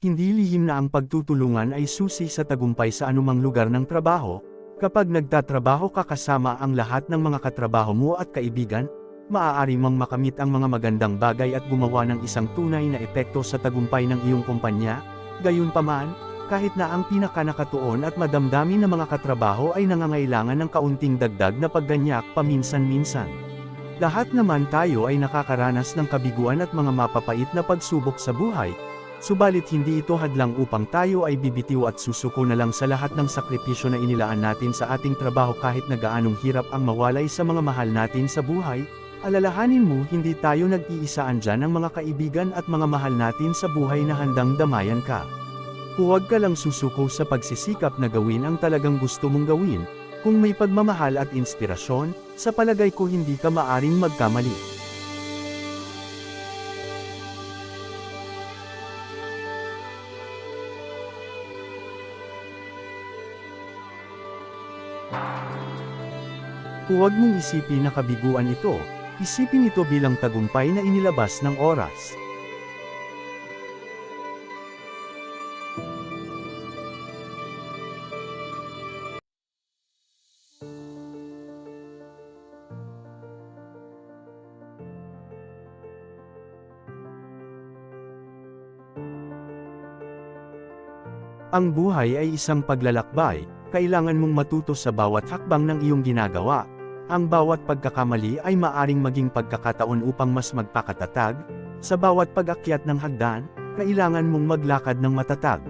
hindi lihim na ang pagtutulungan ay susi sa tagumpay sa anumang lugar ng trabaho, kapag nagtatrabaho ka kasama ang lahat ng mga katrabaho mo at kaibigan, maaari mong makamit ang mga magandang bagay at gumawa ng isang tunay na epekto sa tagumpay ng iyong kumpanya, gayunpaman, kahit na ang pinakanakatuon at madamdamin na mga katrabaho ay nangangailangan ng kaunting dagdag na pagganyak paminsan-minsan. Lahat naman tayo ay nakakaranas ng kabiguan at mga mapapait na pagsubok sa buhay, subalit hindi ito hadlang upang tayo ay bibitiw at susuko na lang sa lahat ng sakripisyo na inilaan natin sa ating trabaho kahit na gaanong hirap ang mawalay sa mga mahal natin sa buhay, alalahanin mo hindi tayo nag-iisaan dyan ng mga kaibigan at mga mahal natin sa buhay na handang damayan ka. Huwag ka lang susuko sa pagsisikap na gawin ang talagang gusto mong gawin, kung may pagmamahal at inspirasyon, sa palagay ko hindi ka maaring magkamali. Huwag mong isipin na kabiguan ito, isipin ito bilang tagumpay na inilabas ng oras. Ang buhay ay isang paglalakbay, kailangan mong matuto sa bawat hakbang ng iyong ginagawa. Ang bawat pagkakamali ay maaring maging pagkakataon upang mas magpakatatag, sa bawat pag-akyat ng hagdan, kailangan mong maglakad ng matatag.